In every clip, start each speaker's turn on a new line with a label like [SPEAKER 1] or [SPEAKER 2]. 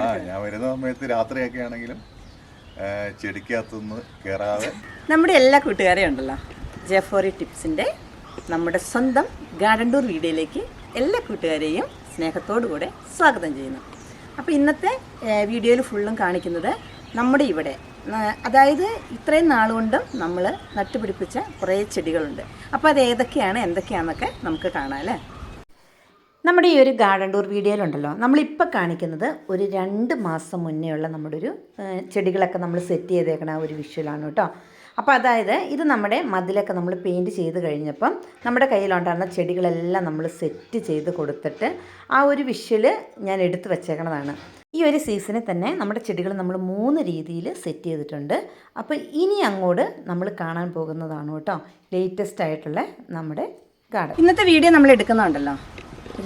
[SPEAKER 1] ആ ഞാൻ വരുന്ന സമയത്ത് രാത്രിയൊക്കെ ആണെങ്കിലും ചെടിക്കകത്തുനിന്ന് കയറാതെ
[SPEAKER 2] നമ്മുടെ എല്ലാ കൂട്ടുകാരെയും ഉണ്ടല്ലോ. ജെഫോറി ടിപ്സിന്റെ നമ്മുടെ സ്വന്തം ഗാർഡൻ ടൂർ വീഡിയോയിലേക്ക് എല്ലാ കൂട്ടുകാരെയും സ്നേഹത്തോടു കൂടെ സ്വാഗതം ചെയ്യുന്നു. അപ്പോൾ ഇന്നത്തെ വീഡിയോയിൽ ഫുള്ളും കാണിക്കുന്നത് നമ്മുടെ ഇവിടെ അതായത് ഇത്രയും നാളുകൊണ്ടും നമ്മൾ നട്ടുപിടിപ്പിച്ച കുറേ ചെടികളുണ്ട്. അപ്പോൾ അത് ഏതൊക്കെയാണ് എന്തൊക്കെയാണെന്നൊക്കെ നമുക്ക് കാണാം അല്ലേ? നമ്മുടെ ഈ ഒരു ഗാർഡൻ ടൂർ വീഡിയോയിലുണ്ടല്ലോ നമ്മളിപ്പോൾ കാണിക്കുന്നത് ഒരു രണ്ട് മാസം മുന്നേ ഉള്ള നമ്മുടെ ഒരു ചെടികളൊക്കെ നമ്മൾ സെറ്റ് ചെയ്തേക്കണ ഒരു വിഷ്വലാണ് കേട്ടോ. അപ്പോൾ അതായത് ഇത് നമ്മുടെ മതിലൊക്കെ നമ്മൾ പെയിന്റ് ചെയ്ത് കഴിഞ്ഞപ്പം നമ്മുടെ കയ്യിലുണ്ടായിരുന്ന ചെടികളെല്ലാം നമ്മൾ സെറ്റ് ചെയ്ത് കൊടുത്തിട്ട് ആ ഒരു വിഷ്വൽ ഞാൻ എടുത്ത് വെച്ചേക്കണതാണ്. ഈ ഒരു സീസണിൽ തന്നെ നമ്മുടെ ചെടികൾ നമ്മൾ മൂന്ന് രീതിയിൽ സെറ്റ് ചെയ്തിട്ടുണ്ട്. അപ്പോൾ ഇനി അങ്ങോട്ട് നമ്മൾ കാണാൻ പോകുന്നതാണ് കേട്ടോ ലേറ്റസ്റ്റ് ആയിട്ടുള്ള നമ്മുടെ ഗാർഡൻ. ഇന്നത്തെ വീഡിയോ നമ്മൾ എടുക്കുന്നുണ്ടല്ലോ.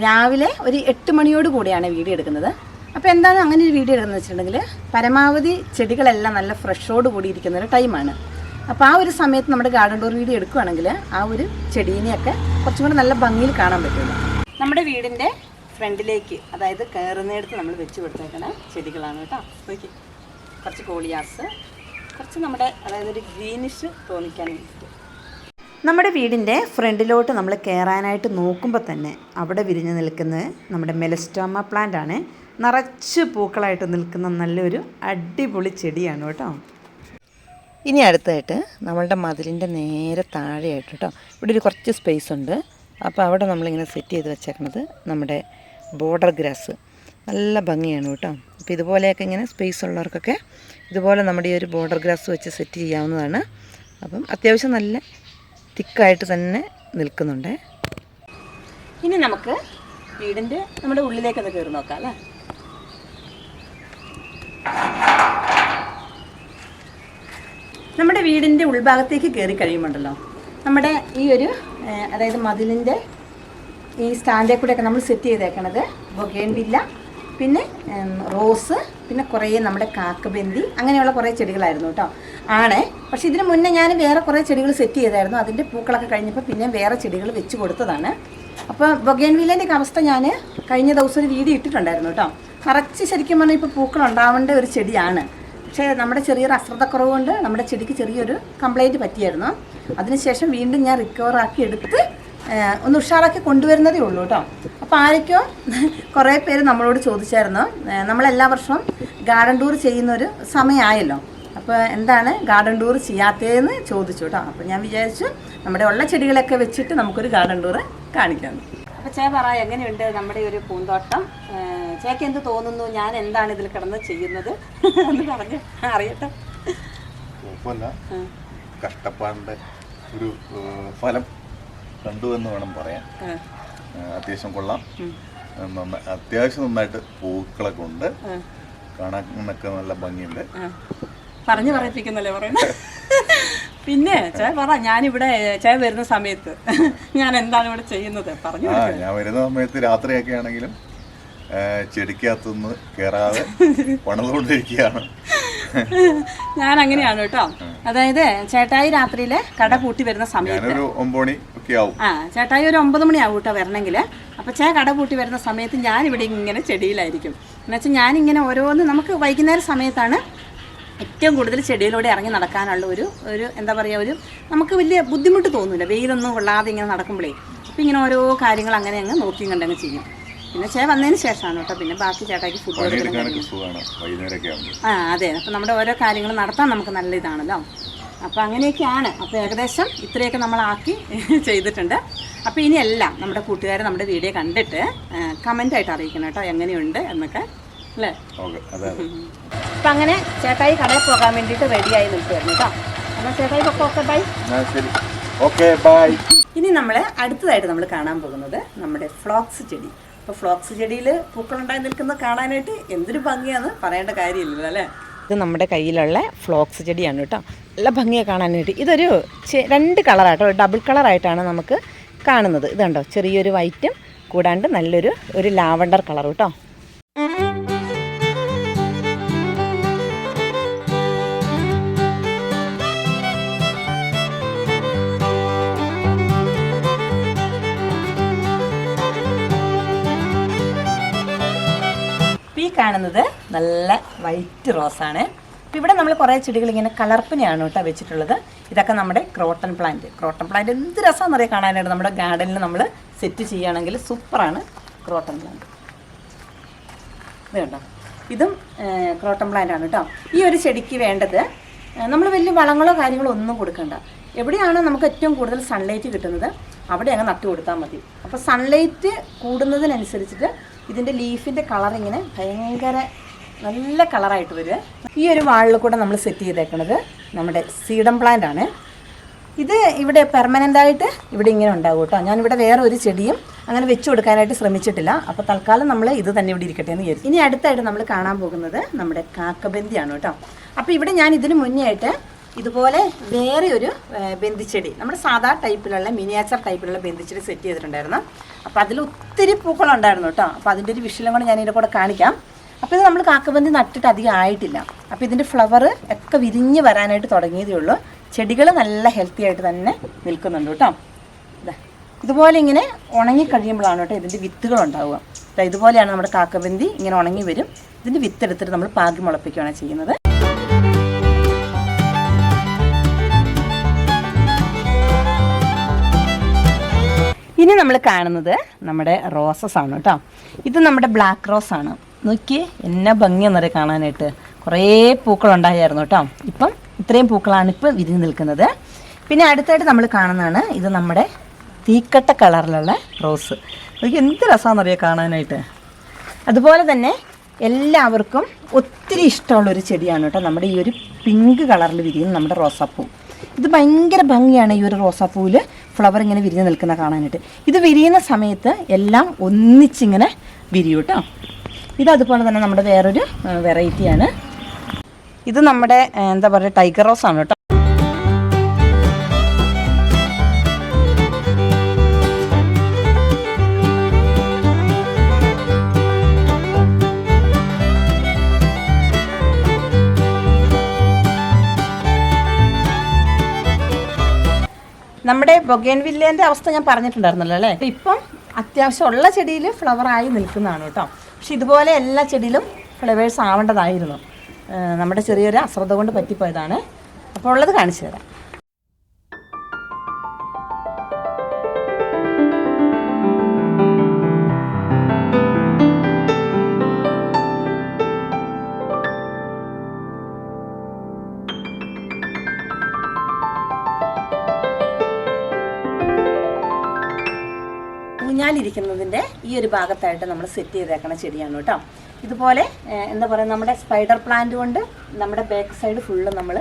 [SPEAKER 2] രാവിലെ ഒരു എട്ട് മണിയോട് കൂടിയാണ് വീഡിയോ എടുക്കുന്നത്. അപ്പോൾ എന്താണ് അങ്ങനെ ഒരു വീഡിയോ എടുക്കുന്നത് വെച്ചിട്ടുണ്ടെങ്കിൽ പരമാവധി ചെടികളെല്ലാം നല്ല ഫ്രഷോട് കൂടി ഇരിക്കുന്ന ഒരു ടൈമാണ്. അപ്പോൾ ആ ഒരു സമയത്ത് നമ്മുടെ ഗാർഡൻ ഡോർ വീഡിയോ എടുക്കുകയാണെങ്കിൽ ആ ഒരു ചെടീനെയൊക്കെ കുറച്ചും കൂടെ നല്ല ഭംഗിയിൽ കാണാൻ പറ്റുള്ളൂ. നമ്മുടെ വീടിന്റെ ഫ്രണ്ടിലേക്ക് അതായത് കയറുന്നിടത്ത് നമ്മൾ വെച്ച് കൊടുത്തേക്കുന്ന ചെടികളാണ് കേട്ടോ. നോക്കി. കുറച്ച് കോളിയാസ് കുറച്ച് നമ്മുടെ അതായത് ഒരു ഗ്രീനിഷ് തോന്നിക്കാൻ വേണ്ടിയിട്ട്. നമ്മുടെ വീടിന്റെ ഫ്രണ്ടിലോട്ട് നമ്മൾ കയറാനായിട്ട് നോക്കുമ്പോൾ തന്നെ അവിടെ വിരിഞ്ഞു നിൽക്കുന്നത് നമ്മുടെ മെലസ്റ്റോമ പ്ലാന്റ് ആണ്. നിറച്ച് പൂക്കളായിട്ട് നിൽക്കുന്ന നല്ലൊരു അടിപൊളി ചെടിയാണ് കേട്ടോ. ഇനി അടുത്തായിട്ട് നമ്മളുടെ മതിലിന്റെ നേരെ താഴെയായിട്ട് കേട്ടോ. ഇവിടെ ഒരു കുറച്ച് സ്പേസ് ഉണ്ട്. അപ്പോൾ അവിടെ നമ്മളിങ്ങനെ സെറ്റ് ചെയ്ത് വെച്ചേക്കണത് നമ്മുടെ ബോർഡർ ഗ്രാസ് നല്ല ഭംഗിയാണ് കേട്ടോ. അപ്പോൾ ഇതുപോലെയൊക്കെ ഇങ്ങനെ സ്പേസ് ഉള്ളവർക്കൊക്കെ ഇതുപോലെ നമ്മുടെ ഈ ഒരു ബോർഡർ ഗ്രാസ് വെച്ച് സെറ്റ് ചെയ്യാവുന്നതാണ്. അപ്പം അത്യാവശ്യം നല്ല തിക്കായിട്ട് തന്നെ നിൽക്കുന്നുണ്ട്. ഇനി നമുക്ക് വീടിന്റെ നമ്മുടെ ഉള്ളിലേക്കൊന്ന് കയറി നോക്കാം അല്ലേ? നമ്മുടെ വീടിന്റെ ഉൾഭാഗത്തേക്ക് കയറി കഴിയുമ്പോണ്ടല്ലോ നമ്മുടെ ഈ ഒരു അതായത് മതിലിന്റെ ഈ സ്റ്റാൻഡിൽ കൂടെയൊക്കെ നമ്മൾ സെറ്റ് ചെയ്തേക്കണത് ബൊഗേൻ വില്ല പിന്നെ റോസ് പിന്നെ കുറേ നമ്മുടെ കാക്കബന്തി അങ്ങനെയുള്ള കുറേ ചെടികളായിരുന്നു കേട്ടോ. ആണ്. പക്ഷെ ഇതിന് മുന്നേ ഞാൻ വേറെ കുറേ ചെടികൾ സെറ്റ് ചെയ്തായിരുന്നു. അതിന്റെ പൂക്കളൊക്കെ കഴിഞ്ഞപ്പോൾ പിന്നെ വേറെ ചെടികൾ വെച്ച് കൊടുത്തതാണ്. അപ്പോൾ ബൊഗേൻ വില്ലേന്റെ അവസ്ഥ ഞാൻ കഴിഞ്ഞ ദിവസം ഒരു വീഡിയോ ഇട്ടിട്ടുണ്ടായിരുന്നു കേട്ടോ. നിറച്ച് ശരിക്കും പറഞ്ഞാൽ ഇപ്പോൾ പൂക്കൾ ഉണ്ടാവേണ്ട ഒരു ചെടിയാണ്. പക്ഷേ നമ്മുടെ ചെറിയൊരു അശ്രദ്ധക്കുറവ് കൊണ്ട് നമ്മുടെ ചെടിക്ക് ചെറിയൊരു കംപ്ലൈന്റ് പറ്റിയായിരുന്നു. അതിനുശേഷം വീണ്ടും ഞാൻ റിക്കവർ ആക്കി എടുത്ത് ഒന്ന് ഉഷാറാക്കി കൊണ്ടുവരുന്നതേ ഉള്ളൂ കേട്ടോ. അപ്പോൾ ആരൊക്കെയോ കുറേ പേര് നമ്മളോട് ചോദിച്ചായിരുന്നു. നമ്മളെല്ലാ വർഷവും ഗാർഡൻ ടൂർ ചെയ്യുന്നൊരു സമയമായല്ലോ. അപ്പോൾ എന്താണ് ഗാർഡൻ ടൂർ ചെയ്യാത്തതെന്ന് ചോദിച്ചു കേട്ടോ അപ്പോൾ ഞാൻ വിചാരിച്ചു നമ്മുടെ ഉള്ള ചെടികളൊക്കെ വെച്ചിട്ട് നമുക്കൊരു ഗാർഡൻ ടൂർ കാണിക്കാം. അപ്പോൾ ചേ പറ എങ്ങനെയുണ്ട് നമ്മുടെ ഈ ഒരു പൂന്തോട്ടം? ചേക്ക് എന്ത് തോന്നുന്നു? ഞാൻ എന്താണ് ഇതിൽ കിടന്ന് ചെയ്യുന്നത്? എന്ന് പറഞ്ഞ് അറിയട്ടെ.
[SPEAKER 1] കഷ്ടപ്പാടിന്റെ ഒരു ഫലം കണ്ടു എന്ന് വേണം പറയാൻ. അത്യാവശ്യം കൊള്ളാം. അത്യാവശ്യം നന്നായിട്ട് പൂക്കളൊക്കെ ഉണ്ട്. കാണാനൊക്കെ നല്ല ഭംഗിയുണ്ട്.
[SPEAKER 2] പറഞ്ഞു പറയിപ്പിക്കുന്നല്ലേ പറയുന്നത് പിന്നെ ചേ പറ ഞാനിവിടെ ചേ വരുന്ന സമയത്ത് ഞാൻ എന്താണ് ഇവിടെ ചെയ്യുന്നത്? പറഞ്ഞു
[SPEAKER 1] ആ ഞാൻ വരുന്ന സമയത്ത് രാത്രിയൊക്കെ ആണെങ്കിലും ചെടിക്കകത്തുനിന്ന് കയറാതെ പണിതുകൊണ്ടിരിക്കുകയാണ്.
[SPEAKER 2] ഞാൻ അങ്ങനെയാണ് കേട്ടോ അതായത് ചേട്ടായി രാത്രിയിലെ കട പൂട്ടി വരുന്ന സമയത്ത്
[SPEAKER 1] ഒമ്പണി ഒക്കെ ആവും.
[SPEAKER 2] ആ ചേട്ടായി ഒരു ഒമ്പത് മണിയാവും കേട്ടോ വരണമെങ്കിൽ അപ്പോൾ ചേ കട പൂട്ടി വരുന്ന സമയത്ത് ഞാൻ ഇവിടെ ഇങ്ങനെ ചെടിയിലായിരിക്കും. എന്നുവെച്ചാൽ ഞാനിങ്ങനെ ഓരോന്ന് നമുക്ക് വൈകുന്നേര സമയത്താണ് ഏറ്റവും കൂടുതൽ ചെടിയിലൂടെ ഇറങ്ങി നടക്കാനുള്ള ഒരു ഒരു എന്താ പറയുക ഒരു നമുക്ക് വലിയ ബുദ്ധിമുട്ട് തോന്നില്ല വെയിലൊന്നും കൊള്ളാതെ ഇങ്ങനെ നടക്കുമ്പോഴേ അപ്പോൾ ഇങ്ങനെ ഓരോ കാര്യങ്ങൾ അങ്ങനെ അങ്ങ് നോക്കിയും കണ്ടങ്ങ് ചെയ്യും. പിന്നെ ചേ വന്നതിന് ശേഷമാണ് കേട്ടോ. പിന്നെ ബാക്കി ചേട്ടാക്കി ഫുഡ് ആ അതെ. അപ്പോൾ നമ്മുടെ ഓരോ കാര്യങ്ങൾ നടത്താൻ നമുക്ക് നല്ല ഇതാണല്ലോ. അപ്പോൾ അങ്ങനെയൊക്കെയാണ്. അപ്പോൾ ഏകദേശം ഇത്രയൊക്കെ നമ്മളാക്കി ചെയ്തിട്ടുണ്ട്. അപ്പോൾ ഇനിയെല്ലാം നമ്മുടെ കൂട്ടുകാർ നമ്മുടെ വീഡിയോ കണ്ടിട്ട് കമന്റായിട്ട് അറിയിക്കണം കേട്ടോ. എങ്ങനെയുണ്ട് എന്നൊക്കെ. അല്ലേ?
[SPEAKER 1] ഓക്കെ അതെ അതെ.
[SPEAKER 2] അങ്ങനെ ചേട്ടായി കടയിൽ പോകാൻ വേണ്ടിയിട്ട് റെഡിയായി നിൽക്കുമായിരുന്നു കേട്ടോ. എന്നാൽ ചേട്ടായി പൊക്കെ ഓക്കെ ബൈ
[SPEAKER 1] എന്നാ ശരി. ഓക്കെ ബൈ
[SPEAKER 2] ഇനി നമ്മൾ അടുത്തതായിട്ട് നമ്മൾ കാണാൻ പോകുന്നത് നമ്മുടെ ഫ്ലോക്സ് ചെടി. അപ്പോൾ ഫ്ലോക്സ് ചെടിയിൽ പൂക്കളുണ്ടായി നിൽക്കുന്നത് കാണാനായിട്ട് എന്തൊരു ഭംഗിയാന്ന് പറയേണ്ട കാര്യമില്ലല്ലോ അല്ലേ? ഇത് നമ്മുടെ കയ്യിലുള്ള ഫ്ലോക്സ് ചെടിയാണ് കേട്ടോ. നല്ല ഭംഗിയാണ് കാണാനായിട്ട്. ഇതൊരു രണ്ട് കളറാട്ടോ ഡബിൾ കളറായിട്ടാണ് നമുക്ക് കാണുന്നത്. ഇതുണ്ടോ? ചെറിയൊരു വൈറ്റും കൂടാണ്ട് നല്ലൊരു ഒരു ലാവണ്ടർ കളർ കേട്ടോ. കാണുന്നത് നല്ല വൈറ്റ് റോസാണ് അപ്പോൾ ഇവിടെ നമ്മൾ കുറേ ചെടികൾ ഇങ്ങനെ കളർപ്പിനെയാണ് കേട്ടോ വെച്ചിട്ടുള്ളത്. ഇതൊക്കെ നമ്മുടെ ക്രോട്ടൺ പ്ലാന്റ് ക്രോട്ടൺ പ്ലാന്റ് എന്ത് രസമാണെന്ന് അറിയാം കാണാനായിട്ട്? നമ്മുടെ ഗാർഡനിൽ നമ്മൾ സെറ്റ് ചെയ്യുകയാണെങ്കിൽ സൂപ്പറാണ് ക്രോട്ടൺ പ്ലാന്റ് ഇത് കണ്ടോ? ഇതും ക്രോട്ടൺ പ്ലാന്റ് ആണ് കേട്ടോ. ഈ ഒരു ചെടിക്ക് വേണ്ടത് നമ്മൾ വലിയ വളങ്ങളോ കാര്യങ്ങളോ ഒന്നും കൊടുക്കണ്ട. എവിടെയാണ് നമുക്ക് ഏറ്റവും കൂടുതൽ സൺലൈറ്റ് കിട്ടുന്നത് അവിടെ അങ്ങ് നട്ടു കൊടുത്താൽ മതി. അപ്പോൾ സൺലൈറ്റ് കൂടുന്നതിനനുസരിച്ചിട്ട് ഇതിന്റെ ലീഫിന്റെ കളർ ഇങ്ങനെ ഭയങ്കര നല്ല കളറായിട്ട് വരിക. ഈ ഒരു വാളിൽ കൂടെ നമ്മൾ സെറ്റ് ചെയ്തേക്കുന്നത് നമ്മുടെ സീഡം പ്ലാന്റ് ആണ്. ഇത് ഇവിടെ പെർമനന്റ് ആയിട്ട് ഇവിടെ ഇങ്ങനെ ഉണ്ടാകും കേട്ടോ. ഞാനിവിടെ വേറെ ഒരു ചെടിയും അങ്ങനെ വെച്ചു കൊടുക്കാനായിട്ട് ശ്രമിച്ചിട്ടില്ല. അപ്പോൾ തൽക്കാലം നമ്മൾ ഇത് തന്നെ ഇവിടെ ഇരിക്കട്ടെ എന്ന് വിചാരിച്ചു ഇനി അടുത്തായിട്ട് നമ്മൾ കാണാൻ പോകുന്നത് നമ്മുടെ കാക്കബന്ദിയാണ് കേട്ടോ. അപ്പോൾ ഇവിടെ ഞാൻ ഇതിന് മുന്നേ ആയിട്ട് ഇതുപോലെ വേറെ ഒരു ബന്ധിച്ചെടി. നമ്മുടെ സാധാ ടൈപ്പിലുള്ള മിനിയേച്ചർ ടൈപ്പിലുള്ള ബന്ധിച്ചെടി സെറ്റ് ചെയ്തിട്ടുണ്ടായിരുന്നു. അപ്പോൾ അതിൽ ഒത്തിരി പൂക്കളുണ്ടായിരുന്നു കേട്ടോ. അപ്പോൾ അതിന്റെ ഒരു വിഷയം കൂടെ ഞാൻ ഇതിന്റെ കൂടെ കാണിക്കാം. അപ്പോൾ ഇത് നമ്മൾ കാക്കബന്തി നട്ടിട്ട് അധികം ആയിട്ടില്ല. അപ്പോൾ ഇതിന്റെ ഫ്ലവർ ഒക്കെ വിരിഞ്ഞ് വരാനായിട്ട് തുടങ്ങിയതേ ഉള്ളൂ. ചെടികൾ നല്ല ഹെൽത്തി ആയിട്ട് തന്നെ നിൽക്കുന്നുണ്ട് കേട്ടോ. ഇതാ ഇതുപോലെ ഇങ്ങനെ ഉണങ്ങി കഴിയുമ്പോഴാണ് കേട്ടോ ഇതിന്റെ വിത്തുകൾ ഉണ്ടാവുക. ഇതുപോലെയാണ് നമ്മുടെ കാക്കബന്തി ഇങ്ങനെ ഉണങ്ങി വരും. ഇതിന്റെ വിത്തെടുത്തിട്ട് നമ്മൾ പാകി മുളപ്പിക്കുകയാണ് ചെയ്യുന്നത്. ഇനി നമ്മൾ കാണുന്നത് നമ്മുടെ റോസസ് ആണ് കേട്ടോ ഇത് നമ്മുടെ ബ്ലാക്ക് റോസ് ആണ്. നോക്കിയേ എന്നാ ഭംഗിയെന്നറിയ കാണാനായിട്ട്. കുറേ പൂക്കളുണ്ടായിരുന്നു കേട്ടോ ഇപ്പം ഇത്രയും പൂക്കളാണ് ഇപ്പം വിരിഞ്ഞ് നിൽക്കുന്നത്. പിന്നെ അടുത്തായിട്ട് നമ്മൾ കാണുന്നതാണ് ഇത് നമ്മുടെ തീക്കട്ട കളറിലുള്ള റോസ് നോക്കി എന്ത് രസമാണെന്നറിയാം കാണാനായിട്ട്. അതുപോലെ തന്നെ എല്ലാവർക്കും ഒത്തിരി ഇഷ്ടമുള്ള ഒരു ചെടിയാണ് കേട്ടോ നമ്മുടെ ഈ ഒരു പിങ്ക് കളറിൽ വിരിയുന്ന നമ്മുടെ റോസാപ്പൂ ഇത് ഭയങ്കര ഭംഗിയാണ് ഈ ഒരു റോസാപ്പൂവിൽ ഫ്ലവർ ഇങ്ങനെ വിരിഞ്ഞ് നിൽക്കുന്ന കാണാനായിട്ട്. ഇത് വിരിയുന്ന സമയത്ത് എല്ലാം ഒന്നിച്ചിങ്ങനെ വിരിയും കേട്ടോ ഇത് അതുപോലെ തന്നെ നമ്മുടെ വേറൊരു വെറൈറ്റിയാണ് ഇത് നമ്മുടെ എന്താ പറയുക ടൈഗർ റോസ് ആണ് കേട്ടോ നമ്മുടെ ബൊഗേൻ വില്ലേന്റെ അവസ്ഥ ഞാൻ പറഞ്ഞിട്ടുണ്ടായിരുന്നല്ലോ അല്ലേ? ഇപ്പം അത്യാവശ്യം ഉള്ള ചെടിയിൽ ഫ്ലവർ ആയി നിൽക്കുന്നതാണ് കേട്ടോ. പക്ഷെ ഇതുപോലെ എല്ലാ ചെടിയിലും ഫ്ലവേഴ്സ് ആവേണ്ടതായിരുന്നു. നമ്മുടെ ചെറിയൊരു അശ്രദ്ധ കൊണ്ട് പറ്റിപ്പോയതാണ്. അപ്പോൾ ഉള്ളത് കാണിച്ചു തരാം. ഊഞ്ഞാലിരിക്കുന്നതിന്റെ ഈ ഒരു ഭാഗത്തായിട്ട് നമ്മൾ സെറ്റ് ചെയ്തേക്കണ ചെടിയാണ് കേട്ടോ. ഇതുപോലെ എന്താ പറയുക നമ്മുടെ സ്പൈഡർ പ്ലാന്റ് കൊണ്ട് നമ്മുടെ ബാക്ക് സൈഡ് ഫുള്ള് നമ്മൾ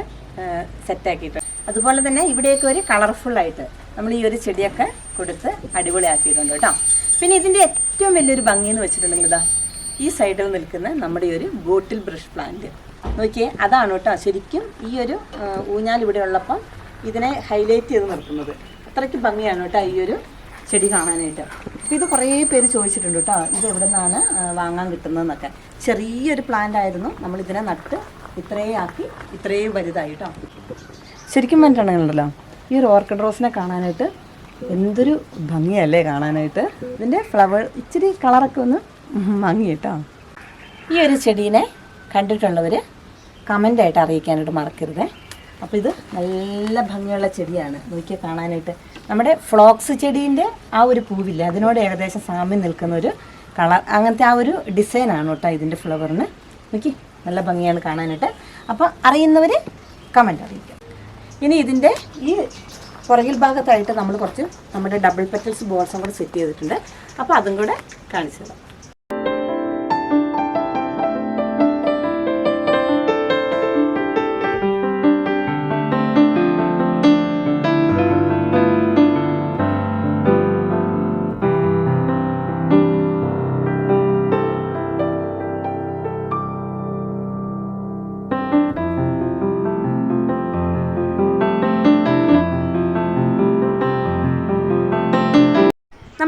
[SPEAKER 2] സെറ്റാക്കിയിട്ടുണ്ട് അതുപോലെ തന്നെ ഇവിടെയൊക്കെ ഒരു കളർഫുള്ളായിട്ട് നമ്മൾ ഈ ഒരു ചെടിയൊക്കെ കൊടുത്ത് അടിപൊളിയാക്കിയിട്ടുണ്ട് കേട്ടോ. പിന്നെ ഇതിന്റെ ഏറ്റവും വലിയൊരു ഭംഗി എന്ന് വെച്ചിട്ടുണ്ടെങ്കിൽ ഇതാ ഈ സൈഡിൽ നിൽക്കുന്ന നമ്മുടെ ഒരു ബോട്ടിൽ ബ്രഷ് പ്ലാന്റ് നോക്കിയേ അതാണ് കേട്ടോ ശരിക്കും ഈ ഒരു ഊഞ്ഞാൽ ഇവിടെ ഉള്ളപ്പം ഇതിനെ ഹൈലൈറ്റ് ചെയ്ത് നിർത്തുന്നത്. അത്രയ്ക്ക് ഭംഗിയാണ് കേട്ടോ ഈ ഒരു ചെടി കാണാനായിട്ട്. അപ്പോൾ ഇത് കുറേ പേര് ചോദിച്ചിട്ടുണ്ട് കേട്ടോ ഇത് എവിടെ നിന്നാണ് വാങ്ങാൻ കിട്ടുന്നതെന്നൊക്കെ. ചെറിയൊരു പ്ലാന്റ് ആയിരുന്നു. നമ്മൾ ഇതിനെ നട്ട് ഇത്രയും ആക്കി ഇത്രയും വലുതായി കേട്ടോ ശരിക്കും പറഞ്ഞിട്ടുണ്ടെങ്കിലുണ്ടല്ലോ ഈ ഒരു ഓർക്കിഡ് റോസിനെ കാണാനായിട്ട് എന്തൊരു ഭംഗിയല്ലേ കാണാനായിട്ട്. ഇതിന്റെ ഫ്ലവർ ഇച്ചിരി കളറൊക്കെ ഒന്ന് ഭംഗി കേട്ടോ ഈ ഒരു ചെടീനെ കണ്ടിട്ടുള്ളവർ കമന്റായിട്ട് അറിയിക്കാനായിട്ട് മറക്കരുതേ. അപ്പോൾ ഇത് നല്ല ഭംഗിയുള്ള ചെടിയാണ്. നോക്കിയാൽ കാണാനായിട്ട് നമ്മുടെ ഫ്ലോക്സ് ചെടീന്റെ ആ ഒരു പൂവില്ല അതിനോട് ഏകദേശം സാമ്യം നിൽക്കുന്ന ഒരു കളർ. അങ്ങനത്തെ ആ ഒരു ഡിസൈനാണ് കേട്ടോ ഇതിന്റെ ഫ്ലവറിന് നോക്കി നല്ല ഭംഗിയാണ് കാണാനായിട്ട്. അപ്പോൾ അറിയുന്നവർ കമന്റ് അറിയിക്കാം. ഇനി ഇതിന്റെ ഈ പുറകിൽ ഭാഗത്തായിട്ട് നമ്മൾ കുറച്ച് നമ്മുടെ ഡബിൾ പെറ്റൽസ് ബോൾസും കൂടെ സെറ്റ് ചെയ്തിട്ടുണ്ട്. അപ്പോൾ അതും കൂടെ കാണിച്ചു തരാം.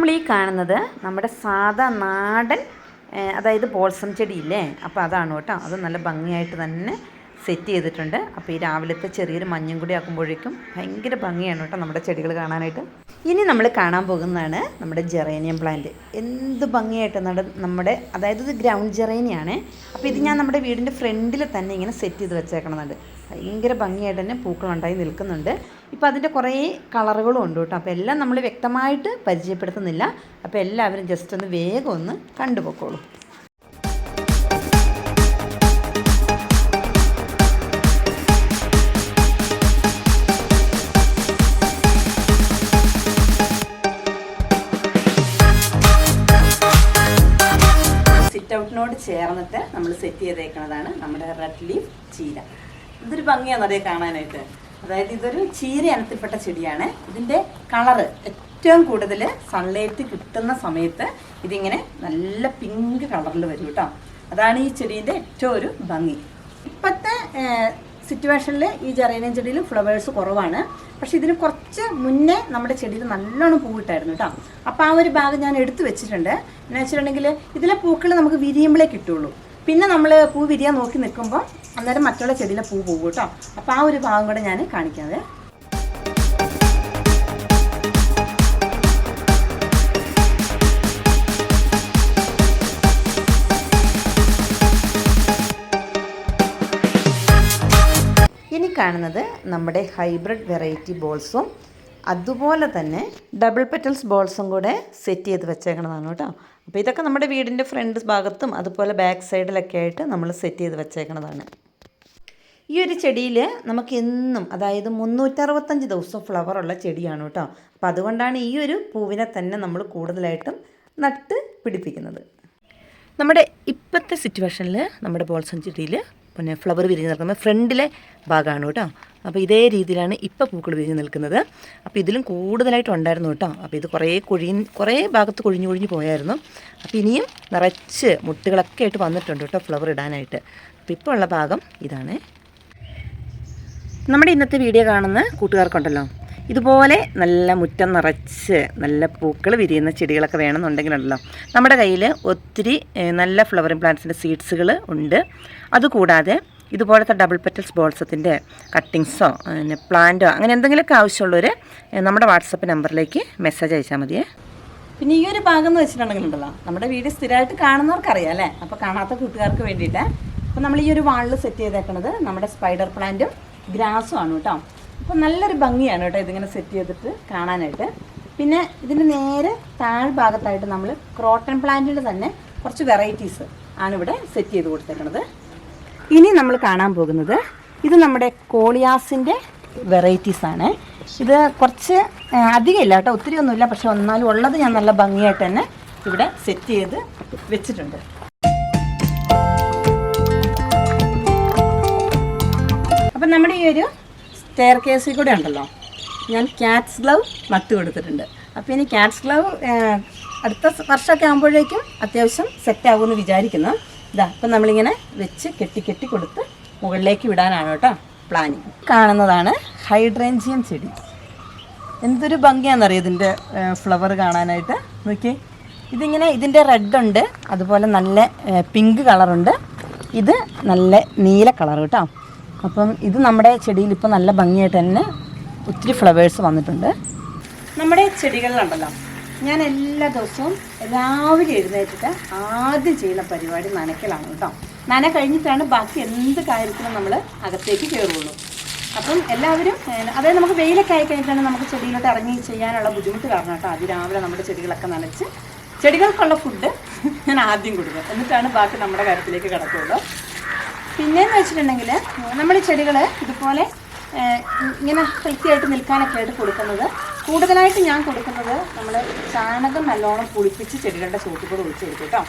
[SPEAKER 2] നമ്മൾ ഈ കാണുന്നത് നമ്മുടെ സാധാ നാടൻ അതായത് ബോൾസം ചെടിയില്ലേ? അപ്പോൾ അതാണ് കേട്ടോ. അത് നല്ല ഭംഗിയായിട്ട് തന്നെ സെറ്റ് ചെയ്തിട്ടുണ്ട്. അപ്പോൾ ഈ രാവിലത്തെ ചെറിയൊരു മഞ്ഞും കൂടി ആക്കുമ്പോഴേക്കും ഭയങ്കര ഭംഗിയാണ് കേട്ടോ നമ്മുടെ ചെടികൾ കാണാനായിട്ട്. ഇനി നമ്മൾ കാണാൻ പോകുന്നതാണ് നമ്മുടെ ജെറേനിയം പ്ലാന്റ്. എന്ത് ഭംഗിയായിട്ട് നമ്മുടെ അതായത് ഇത് ഗ്രൗണ്ട് ജെറേനിയാണ്. അപ്പോൾ ഇത് ഞാൻ നമ്മുടെ വീടിന്റെ ഫ്രണ്ടിൽ തന്നെ ഇങ്ങനെ സെറ്റ് ചെയ്ത് വെച്ചേക്കണമെന്നുണ്ട് ഭയങ്കര ഭംഗിയായിട്ട് തന്നെ പൂക്കളുണ്ടായി നിൽക്കുന്നുണ്ട്. ഇപ്പോൾ അതിന്റെ കുറേ കളറുകളും ഉണ്ട് കേട്ടോ. അപ്പോൾ എല്ലാം നമ്മൾ വ്യക്തമായിട്ട് പരിചയപ്പെടുത്തുന്നില്ല. അപ്പോൾ എല്ലാവരും ജസ്റ്റ് ഒന്ന് വേഗം ഒന്ന് കണ്ടുപോക്കോളൂ സിറ്റ് ഔട്ടിനോട് ചേർന്നിട്ട് നമ്മൾ സെറ്റ് ചെയ്തേക്കുന്നതാണ് നമ്മുടെ റെഡ് ലീഫ് ചീര. ഇതൊരു ഭംഗിയാണ് അതേ കാണാനായിട്ട്. അതായത് ഇതൊരു ചീര ഇനത്തിൽപ്പെട്ട ചെടിയാണ്. ഇതിന്റെ കളറ് ഏറ്റവും കൂടുതൽ സൺലൈറ്റ് കിട്ടുന്ന സമയത്ത് ഇതിങ്ങനെ നല്ല പിങ്ക് കളറിൽ വരും കേട്ടോ അതാണ് ഈ ചെടീന്റെ ഏറ്റവും ഒരു ഭംഗി. ഇപ്പോഴത്തെ സിറ്റുവേഷനിൽ ഈ ജെറേനിയം ചെടിയിൽ ഫ്ലവേഴ്സ് കുറവാണ്. പക്ഷെ ഇതിന് കുറച്ച് മുന്നേ നമ്മുടെ ചെടിയിൽ നല്ലോണം പൂവിട്ടായിരുന്നു കേട്ടോ അപ്പോൾ ആ ഒരു ഭാഗം ഞാൻ എടുത്തു വെച്ചിട്ടുണ്ട്. എന്ന് വെച്ചിട്ടുണ്ടെങ്കിൽ ഇതിലെ പൂക്കൾ നമുക്ക് വിരിയുമ്പോഴേ കിട്ടുള്ളൂ. പിന്നെ നമ്മൾ പൂ വിരിയാൻ നോക്കി നിൽക്കുമ്പോൾ അന്നേരം മറ്റുള്ള ചെടിയിലെ പൂ പോകും കേട്ടോ. അപ്പോൾ ആ ഒരു ഭാഗം കൂടെ ഞാൻ കാണിക്കാതെ ഇനി കാണുന്നത് നമ്മുടെ ഹൈബ്രിഡ് വെറൈറ്റി ബോൾസും അതുപോലെ തന്നെ ഡബിൾ പെറ്റൽസ് ബോൾസും കൂടെ സെറ്റ് ചെയ്ത് വെച്ചേക്കണതാണ് കേട്ടോ. അപ്പോൾ ഇതൊക്കെ നമ്മുടെ വീടിന്റെ ഫ്രണ്ട് ഭാഗത്തും അതുപോലെ ബാക്ക് സൈഡിലൊക്കെ ആയിട്ട് നമ്മൾ സെറ്റ് ചെയ്ത് വെച്ചേക്കണതാണ്. ഈ ഒരു ചെടിയിൽ നമുക്ക് എന്നും അതായത് മുന്നൂറ്ററുപത്തഞ്ച് ദിവസം ഫ്ലവർ ഉള്ള ചെടിയാണ് കേട്ടോ. അപ്പോൾ അതുകൊണ്ടാണ് ഈ ഒരു പൂവിനെ തന്നെ നമ്മൾ കൂടുതലായിട്ടും നട്ട് പിടിപ്പിക്കുന്നത്. നമ്മുടെ ഇപ്പോഴത്തെ സിറ്റുവേഷനിൽ നമ്മുടെ ബോൾസം ചെടിയിൽ പിന്നെ ഫ്ലവർ വിരിഞ്ഞ് നിൽക്കുന്നത് ഫ്രണ്ടിലെ ഭാഗമാണ് കേട്ടോ. അപ്പോൾ ഇതേ രീതിയിലാണ് ഇപ്പോൾ പൂക്കൾ വിരിഞ്ഞ് നിൽക്കുന്നത്. അപ്പോൾ ഇതിലും കൂടുതലായിട്ട് ഉണ്ടായിരുന്നു കേട്ടോ. അപ്പോൾ ഇത് കുറേ കൊഴി കുറേ ഭാഗത്ത് കൊഴിഞ്ഞു കൊഴിഞ്ഞ് പോയായിരുന്നു. അപ്പോൾ ഇനിയും നിറച്ച് മുട്ടുകളൊക്കെ ആയിട്ട് വന്നിട്ടുണ്ട് കേട്ടോ ഫ്ലവർ ഇടാനായിട്ട്. അപ്പോൾ ഇപ്പോൾ ഉള്ള ഭാഗം ഇതാണ് നമ്മുടെ ഇന്നത്തെ വീഡിയോ കാണുന്ന കൂട്ടുകാർക്കുണ്ടല്ലോ. ഇതുപോലെ നല്ല മുറ്റം നിറച്ച് നല്ല പൂക്കൾ വിരിയുന്ന ചെടികളൊക്കെ വേണമെന്നുണ്ടെങ്കിലുണ്ടല്ലോ. നമ്മുടെ കയ്യിൽ ഒത്തിരി നല്ല ഫ്ലവറിങ് പ്ലാന്റ്സിന്റെ സീഡ്സുകൾ ഉണ്ട്. അതുകൂടാതെ ഇതുപോലത്തെ ഡബിൾ പെറ്റൽസ് ബോൾസത്തിന്റെ കട്ടിങ്സോ പിന്നെ പ്ലാന്റോ അങ്ങനെ എന്തെങ്കിലുമൊക്കെ ആവശ്യമുള്ളവർ നമ്മുടെ വാട്സപ്പ് നമ്പറിലേക്ക് മെസ്സേജ് അയച്ചാൽ മതിയേ. പിന്നെ ഈ ഒരു ഭാഗം എന്ന് വെച്ചിട്ടുണ്ടെങ്കിലുണ്ടല്ലോ നമ്മുടെ വീഡിയോ സ്ഥിരമായിട്ട് കാണുന്നവർക്കറിയാം അല്ലേ? അപ്പോൾ കാണാത്ത കൂട്ടുകാർക്ക് വേണ്ടിയിട്ട്. അപ്പോൾ നമ്മൾ ഈ ഒരു വാളിൽ സെറ്റ് ചെയ്തേക്കുന്നത് നമ്മുടെ സ്പൈഡർ പ്ലാന്റും ഗ്രാസും ആണ് കേട്ടോ. അപ്പോൾ നല്ലൊരു ഭംഗിയാണ് കേട്ടോ ഇതിങ്ങനെ സെറ്റ് ചെയ്തിട്ട് കാണാനായിട്ട്. പിന്നെ ഇതിന്റെ നേരെ താഴ്ഭാഗത്തായിട്ട് നമ്മൾ ക്രോട്ടൺ പ്ലാന്റിന്റെ തന്നെ കുറച്ച് വെറൈറ്റീസ് ആണ് ഇവിടെ സെറ്റ് ചെയ്ത് കൊടുത്തേക്കുന്നത് ഇനി നമ്മൾ കാണാൻ പോകുന്നത് ഇത് നമ്മുടെ കോളിയാസിന്റെ വെറൈറ്റീസ് ആണ്. ഇത് കുറച്ച് അധികമില്ല കേട്ടോ ഒത്തിരി ഒന്നുമില്ല പക്ഷെ ഒന്നാലും ഉള്ളത് ഞാൻ നല്ല ഭംഗിയായിട്ട് തന്നെ ഇവിടെ സെറ്റ് ചെയ്ത് വെച്ചിട്ടുണ്ട്. നമ്മുടെ ഈ ഒരു സ്റ്റെയർ കേസിൽ കൂടെ ഉണ്ടല്ലോ. ഞാൻ ക്യാറ്റ്സ് ഗ്ലൗ നട്ടു കൊടുത്തിട്ടുണ്ട്. അപ്പോൾ ഇനി ക്യാറ്റ്സ് ഗ്ലൗ അടുത്ത വർഷമൊക്കെ ആകുമ്പോഴേക്കും അത്യാവശ്യം സെറ്റ് ആകുമെന്ന് വിചാരിക്കുന്നു. ഇതാ അപ്പം നമ്മളിങ്ങനെ വെച്ച് കെട്ടി കെട്ടി കൊടുത്ത് മുകളിലേക്ക് വിടാനാണ് കേട്ടോ പ്ലാനിങ് കാണുന്നതാണ് ഹൈഡ്രേഞ്ചിയം ചെടി. എന്തൊരു ഭംഗിയാണെന്നറിയോ ഇതിന്റെ ഫ്ലവർ കാണാനായിട്ട്? നോക്കിയേ. ഇതിങ്ങനെ ഇതിന്റെ റെഡ് ഉണ്ട്. അതുപോലെ നല്ല പിങ്ക് കളറുണ്ട് ഇത് നല്ല നീല കളർ കേട്ടോ. അപ്പം ഇത് നമ്മുടെ ചെടിയിൽ ഇപ്പോൾ നല്ല ഭംഗിയായിട്ട് തന്നെ ഒത്തിരി ഫ്ലവേഴ്സ് വന്നിട്ടുണ്ട്. നമ്മുടെ ചെടികളിലുണ്ടല്ലോ ഞാൻ എല്ലാ ദിവസവും രാവിലെ എഴുന്നേറ്റിട്ട് ആദ്യം ചെയ്യുന്ന പരിപാടി നനയ്ക്കലാണ് കേട്ടോ. നന കഴിഞ്ഞിട്ടാണ് ബാക്കി എന്ത് കാര്യത്തിലും നമ്മൾ അകത്തേക്ക് കയറുള്ളൂ. അപ്പം എല്ലാവരും അതായത് നമുക്ക് വെയിലൊക്കെ ആയി കഴിഞ്ഞിട്ടാണ് നമുക്ക് ചെടിയിലോട്ട് ഇറങ്ങി ചെയ്യാനുള്ള ബുദ്ധിമുട്ട് കാരണം കേട്ടോ. അതിരാവിലെ നമ്മുടെ ചെടികളൊക്കെ നനച്ച്. ചെടികൾക്കുള്ള ഫുഡ് ഞാൻ ആദ്യം കൊടുക്കും. എന്നിട്ടാണ് ബാക്കി നമ്മുടെ കാര്യത്തിലേക്ക് കിടക്കുള്ളൂ. പിന്നെയെന്ന് വെച്ചിട്ടുണ്ടെങ്കിൽ നമ്മൾ ചെടികൾ ഇതുപോലെ ഇങ്ങനെ ഹെൽത്തി ആയിട്ട് നിൽക്കാനൊക്കെ ആയിട്ട് കൊടുക്കുന്നത്. കൂടുതലായിട്ട് ഞാൻ കൊടുക്കുന്നത് നമ്മൾ ചാണകം നല്ലോണം പുളിപ്പിച്ച് ചെടികളുടെ ചുവട്ടിൽ ഒഴിച്ച് കൊടുക്കും കേട്ടോ.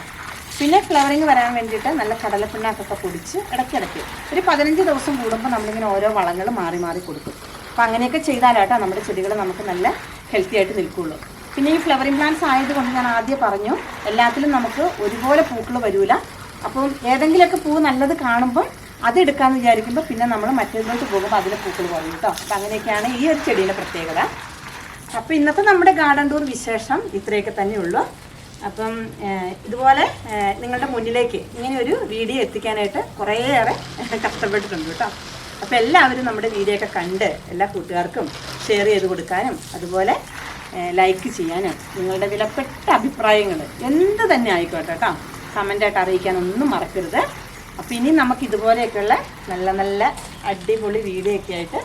[SPEAKER 2] പിന്നെ ഫ്ലവറിങ് വരാൻ വേണ്ടിയിട്ട് നല്ല കടലപ്പിണ്ണാക്കൊക്കെ പൊടിച്ച് ഇടയ്ക്കിടയ്ക്ക് ഒരു പതിനഞ്ച് ദിവസം കൂടുമ്പോൾ നമ്മളിങ്ങനെ ഓരോ വളങ്ങൾ മാറി മാറി കൊടുക്കും. അപ്പം അങ്ങനെയൊക്കെ ചെയ്താലാട്ടോ നമ്മുടെ ചെടികൾ നമുക്ക് നല്ല ഹെൽത്തി ആയിട്ട് നിൽക്കുള്ളൂ. പിന്നെ ഈ ഫ്ലവറിങ് പ്ലാന്റ്സ് ആയതുകൊണ്ട് ഞാൻ ആദ്യം പറഞ്ഞു എല്ലാത്തിലും നമുക്ക് ഒരുപോലെ പൂക്കൾ വരൂല. അപ്പം ഏതെങ്കിലുമൊക്കെ പൂ നല്ലത് കാണുമ്പോൾ അതെടുക്കാമെന്ന് വിചാരിക്കുമ്പോൾ പിന്നെ നമ്മൾ മറ്റേതിലോട്ട് പോകുമ്പോൾ അതിലെ പൂക്കൾ കുറയും കേട്ടോ. അപ്പം അങ്ങനെയൊക്കെയാണ് ഈ ഒരു ചെടീന്റെ പ്രത്യേകത. അപ്പോൾ ഇന്നത്തെ നമ്മുടെ ഗാർഡൻ ടൂർ വിശേഷം ഇത്രയൊക്കെ തന്നെയുള്ളൂ അപ്പം ഇതുപോലെ നിങ്ങളുടെ മുന്നിലേക്ക് ഇങ്ങനെ ഒരു വീഡിയോ എത്തിക്കാനായിട്ട് കുറേയേറെ കഷ്ടപ്പെട്ടിട്ടുണ്ട് കേട്ടോ. അപ്പോൾ എല്ലാവരും നമ്മുടെ വീഡിയോ ഒക്കെ കണ്ട് എല്ലാ കൂട്ടുകാർക്കും ഷെയർ ചെയ്ത് കൊടുക്കാനും അതുപോലെ ലൈക്ക് ചെയ്യാനും നിങ്ങളുടെ വിലപ്പെട്ട അഭിപ്രായങ്ങൾ എന്ത് തന്നെ ആയിക്കോട്ടെ കേട്ടോ. കമന്റായിട്ട് അറിയിക്കാനൊന്നും മറക്കരുത്. അപ്പോൾ ഇനി നമുക്ക് ഇതുപോലെയൊക്കെയുള്ള നല്ല നല്ല അടിപൊളി വീഡിയോ ഒക്കെ ആയിട്ട്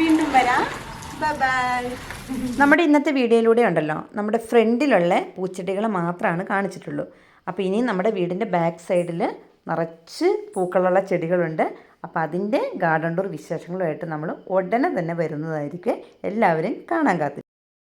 [SPEAKER 2] വീണ്ടും വരാം. ബൈ നമ്മുടെ ഇന്നത്തെ വീഡിയോയിലൂടെ ഉണ്ടല്ലോ. നമ്മുടെ ഫ്രണ്ടിലുള്ള പൂച്ചെടികൾ മാത്രമാണ് കാണിച്ചിട്ടുള്ളൂ. അപ്പോൾ ഇനി നമ്മുടെ വീടിന്റെ ബാക്ക് സൈഡിൽ നിറച്ച് പൂക്കളുള്ള ചെടികളുണ്ട്. അപ്പോൾ അതിന്റെ ഗാർഡൻ ടൂർ വിശേഷങ്ങളുമായിട്ട് നമ്മൾ ഉടനെ തന്നെ വരുന്നതായിരിക്കും. എല്ലാവരും കാണാൻ കാത്തിരിക്കും.